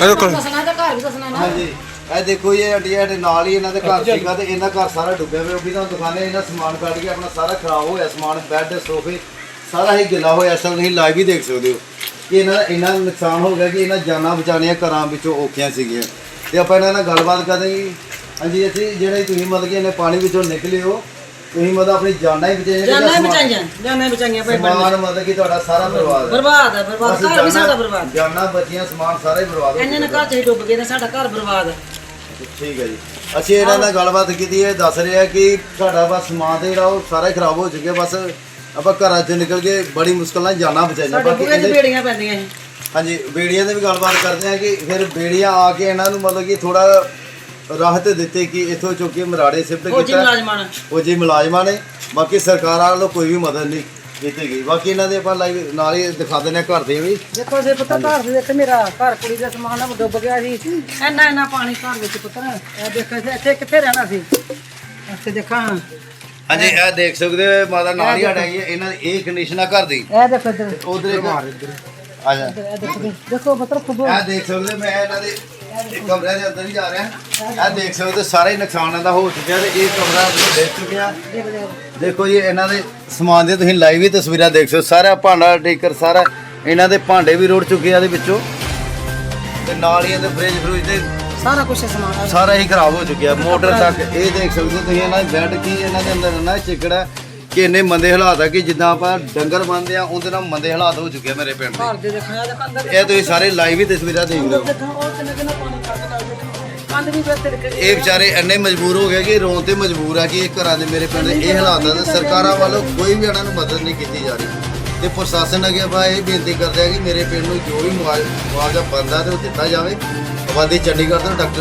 ਇਹਦੇ ਕੋਲ ਦੱਸਣਾ ਤੇ ਘਰ ਵੀ ਦੱਸਣਾ ਨਾ। ਹਾਂਜੀ। ਇਹ ਦੇਖੋ ਇਹ ਹੱਡੀਆਂ ਸਾਡੇ ਨਾਲ ਹੀ ਇਹਨਾਂ ਦੇ ਘਰ ਸੀਗਾ ਤੇ ਇਹਨਾਂ ਘਰ ਸਾਰਾ ਡੁੱਬਿਆ ਹੋਇਆ ਉਹ ਵੀ ਤੁਹਾਨੂੰ ਦਿਖਾਣੇ ਇਹਨਾਂ ਸਮਾਨ ਕੱਢ ਕੇ ਆਪਣਾ ਸਾਰਾ ਖਰਾਬ ਹੋਇਆ ਸਮਾਨ ਬੈੱਡ ਸੋਫੇ ਸਾਰਾ ਹੀ ਗਿੱਲਾ ਹੋਇਆ। ਇਸ ਤਰ੍ਹਾਂ ਤੁਸੀਂ ਲਾਈਵ ਹੀ ਦੇਖ ਸਕਦੇ ਹੋ ਕਿ ਇਹਨਾਂ ਦਾ ਇੰਨਾ ਨੁਕਸਾਨ ਹੋ ਗਿਆ ਕਿ ਇਹਨਾਂ ਜਾਨਾਂ ਬਚਾਉਣੀਆਂ ਘਰਾਂ ਵਿੱਚੋਂ ਔਖੀਆਂ ਸੀਗੀਆਂ। ਤੇ ਆਪਾਂ ਇਹਨਾਂ ਨਾਲ ਗੱਲਬਾਤ ਕਰਦੇ ਜੀ। ਹਾਂਜੀ ਅਸੀਂ ਜਿਹੜੇ ਤੁਸੀਂ ਮਤਲਬ ਕਿ ਇਹਨੇ ਪਾਣੀ ਵਿੱਚੋਂ ਨਿਕਲੇ ਹੋ ਤੁਸੀਂ ਮਤਲਬ ਆਪਣੀ ਜਾਨਾਂ ਹੀ ਬਚਾਈਆਂ ਜਾਨਾਂ ਹੀ ਸਮਾਨ- ਬਚਾਈਆਂ ਜਾਨਾਂ ਹੀ ਬਚਾਈਆਂ ਭਾਈ ਸਮਾਨ ਮਤਲਬ ਕਿ ਤੁਹਾਡਾ ਸਾਰਾ ਬਰਬਾਦ ਹੈ। ਬਰਬਾਦ ਹੈ ਬਰਬਾਦ। ਘਰ ਵੀ ਸਾਡਾ ਬਰਬਾਦ ਜਾਨਾਂ ਬਚੀਆਂ ਸਮਾਨ ਸਾਰਾ ਹੀ ਬਰਬਾਦ ਹੋ ਇੰਨੇ ਨੇ ਘਰ ਚ ਹੀ ਡੁੱਬ ਗਏ ਨੇ ਸਾਡਾ ਘਰ ਬਰਬਾਦ ਹੈ। ਠੀਕ ਹੈ ਜੀ। ਅਸੀਂ ਇਹਨਾਂ ਨਾਲ ਗੱਲਬਾਤ ਕੀਤੀ ਹੈ ਦੱਸ ਰਿਹਾ ਕਿ ਸਾਡਾ ਬਸ ਸਮਾਨ ਤੇ ਜਿਹੜਾ ਉਹ ਸਾਰਾ ਹੀ ਖਰਾਬ ਹੋ ਚੁੱਕਿਆ ਬਸ ਆਪਾਂ ਘਰਾਂ ਚੋਂ ਨਿਕਲ ਕੇ ਬੜੀ ਮੁਸ਼ਕਲ ਨਾਲ ਜਾਨਾਂ ਬਚਾਈਆਂ। ਸਾਡੇ ਬਾਕੀ ਬੂਹੇ ਇਹਦੇ- ਬੇੜੀਆਂ ਪੈਂਦੀਆਂ ਸੀ। ਹਾਂਜੀ ਬੇੜੀਆਂ ਦੇ ਵੀ ਗੱਲਬਾਤ ਕਰਦੇ ਆ ਕਿ ਫਿਰ ਬੇੜੀਆਂ ਆ ਕੇ ਇਹਨਾਂ ਨੂੰ ਮਤਲਬ ਕਿ ਥੋੜਾ ਰਾਹਤ ਦਿੱਤੀ ਕਿ ਇੱਥੋਂ ਚੁੱਕ ਮਰਾੜੇ ਸਿਫਟ ਫੌਜੀ ਕੀਤਾ। ਮੁਲਾਜ਼ਮਾਂ ਨੇ। ਉਹ ਜੀ ਮੁਲਾਜ਼ਮਾਂ ਨੇ। ਬਾਕੀ ਸਰਕਾਰਾਂ ਵੱਲੋਂ ਕੋਈ ਵੀ ਮਦਦ ਨਹੀਂ ਕੀਤੀ ਗਈ। ਬਾਕੀ ਇਹਨਾਂ ਦੇ ਆਪਾਂ ਲਾਈਵ ਨਾਲ ਹੀ ਦਿਖਾ ਦਿੰਦੇ ਆ ਘਰ ਦੇ ਵੀ। ਦੇਖੋ ਜੇ ਪੁੱਤਰ ਘਰ ਦੇ ਦੇਖ ਮੇਰਾ ਘਰ ਕੁੜੀ ਦਾ ਸਮਾਨ ਆ ਡੁੱਬ ਗਿਆ ਸੀ। ਇੰਨਾ ਇੰਨਾ ਪਾਣੀ ਘਰ ਵਿੱਚ ਪੁੱਤਰ ਇਹ ਦੇਖ ਇੱਥੇ- ਇੱਥੇ ਕਿੱਥੇ ਰਹਿਣਾ ਸੀ? ਇੱਥੇ ਦੇਖਾਂ। ਹਾਂਜੀ ਇਹ ਦੇਖ ਸਕਦੇ ਹੋ ਮਾਤਾ ਨਾਲ ਹੀ ਹਟਾਈ ਹੈ ਇਹਨਾਂ ਦੀ ਇਹ ਕੰਡੀਸ਼ਨ ਆ ਘਰ ਦੀ। ਇਹ ਦੇਖੋ ਇੱਧਰ। ਉਧਰ ਇੱਕ ਆ ਜਾ। ਇਹ ਦੇਖੋ ਦੇਖੋ ਪੁੱਤਰ ਖੁੱਬੋ। ਇਹ ਦੇਖ ਸਕਦੇ ਹੋ, ਮੈਂ ਇਹਨਾਂ ਦੇ ਇੱਕ ਕਮਰੇ ਦੇ ਅੰਦਰ ਹੀ ਜਾ ਰਿਹਾ। ਇਹ ਦੇਖ ਸਕਦੇ ਹੋ, ਸਾਰੇ ਨੁਕਸਾਨ ਇਹਦਾ ਹੋ ਚੁੱਕਿਆ ਤੇ ਇਹ ਕਮਰਾ ਦੇਖ ਚੁੱਕਿਆ ਦੇਖ ਦੇਖ ਦੇਖੋ ਜੀ ਇਹਨਾਂ ਦੇ ਸਮਾਨ ਦੇ ਤੁਸੀਂ ਲਾਈਵ ਹੀ ਤਸਵੀਰਾਂ ਦੇਖ ਸਕਦੇ ਹੋ। ਸਾਰਾ ਭਾਂਡਾ ਟੇਕਰ ਸਾਰਾ ਇਹਨਾਂ ਦੇ ਭਾਂਡੇ ਵੀ ਰੁੜ ਚੁੱਕੇ ਆ ਇਹਦੇ ਵਿੱਚੋਂ। ਤੇ ਨਾਲ ਹੀ ਇਹਦੇ ਫ੍ਰਿਜ ਫਰੂਜ ਤੇ ਸਾਰਾ ਕੁਝ ਸਮਾਨ ਆ। ਸਾਰਾ ਹੀ ਖਰਾਬ ਹੋ ਚੁੱਕਿਆ। ਮੋਟਰ ਤੱਕ ਇਹ ਦੇਖ ਸਕਦੇ ਹੋ ਤੁਸੀਂ ਇਹਨਾਂ ਦੇ ਬੈੱਡ ਕੀ ਇਹਨਾਂ ਦੇ ਅੰਦਰ ਨਾ ਚਿਕੜਾ ਕਿ ਇੰਨੇ ਮੰਦੇ ਹਾਲਾਤ ਆ ਕਿ ਜਿੱਦਾਂ ਆਪਾਂ ਡੰਗਰ ਬੰਨਦੇ ਆ ਉਹਦੇ ਨਾਲ ਮੰਦੇ ਹਾਲਾਤ ਹੋ ਚੁੱਕੇ ਆ ਮੇਰੇ ਪਿੰਡ ਦੇ। ਘਰ ਦੇ ਦੇਖਣਾ ਇਹਦੇ ਅੰਦਰ ਇਹ ਤੁਸੀਂ ਸਾਰੇ ਲਾਈਵ ਹੀ ਤਸਵੀਰਾਂ ਦੇਖ ਰਹੇ ਹੋ। ਦੇਖਾਂ ਉਹ ਕਿੰਨੇ ਕਿੰਨੇ ਪਾਣੀ ਕੱਢ ਨਾਲ ਕੰਧ ਵੀ ਤਿੜਕ ਗਈ ਇਹ ਵਿਚਾਰੇ ਇੰਨੇ ਮਜਬੂਰ ਹੋ ਗਏ ਕਿ ਰੋਣ ਤੇ ਮਜਬੂਰ ਆ ਕਿ ਇਹ ਘਰਾਂ ਦੇ ਮੇਰੇ ਪਿੰਡ ਦੇ ਇਹ ਹਾਲਾਤ ਆ ਤੇ ਸਰਕਾਰਾਂ ਵੱਲੋਂ ਕੋਈ ਵੀ ਇਹਨਾਂ ਨੂੰ ਮਦਦ ਨਹੀਂ ਕੀਤੀ ਜਾ ਰਹੀ। ਤੇ ਪ੍ਰਸ਼ਾਸਨ ਅੱਗੇ ਆਪਾਂ ਇਹ ਬੇਨਤੀ ਕਰਦੇ ਆ ਕਿ ਮੇਰੇ ਪਿੰਡ ਨੂੰ ਜੋ ਵੀ ਮੁਆਵਜ਼ਾ ਮੁਆਵਜ਼ਾ ਬਣਦਾ ਤੇ ਉਹ ਦਿੱਤਾ ਜਾਵੇ। ਆਬਾਦੀ ਚੰਡੀਗੜ੍ਹ ਤੋਂ ਡਾਕਟਰ